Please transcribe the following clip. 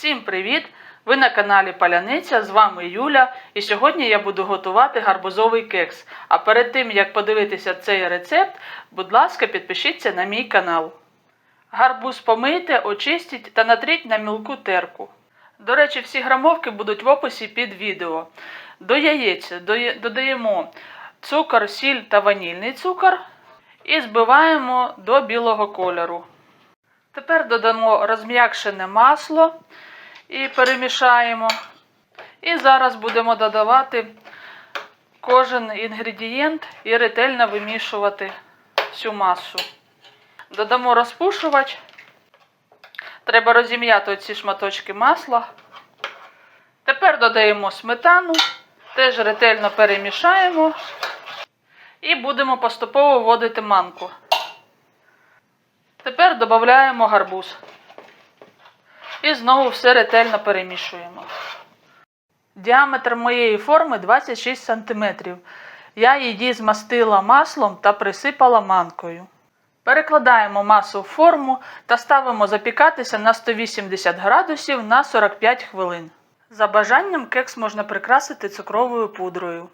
Всім привіт! Ви на каналі Паляниця, з вами Юля, і сьогодні я буду готувати гарбузовий кекс. А перед тим як подивитися цей рецепт, будь ласка, підпишіться на мій канал. Гарбуз помийте, очистіть та натріть на мілку терку. До речі, всі грамовки будуть в описі під відео. До яєць додаємо цукор, сіль та ванільний цукор і збиваємо до білого кольору. Тепер додамо розм'якшене масло і перемішаємо. І зараз будемо додавати кожен інгредієнт і ретельно вимішувати всю масу. Додамо розпушувач. Треба розім'яти ці шматочки масла. Тепер додаємо сметану, теж ретельно перемішаємо і будемо поступово вводити манку. Тепер додаємо гарбуз. І знову все ретельно перемішуємо. Діаметр моєї форми 26 см. Я її змастила маслом та присипала манкою. Перекладаємо масу в форму та ставимо запікатися на 180 градусів на 45 хвилин. За бажанням кекс можна прикрасити цукровою пудрою.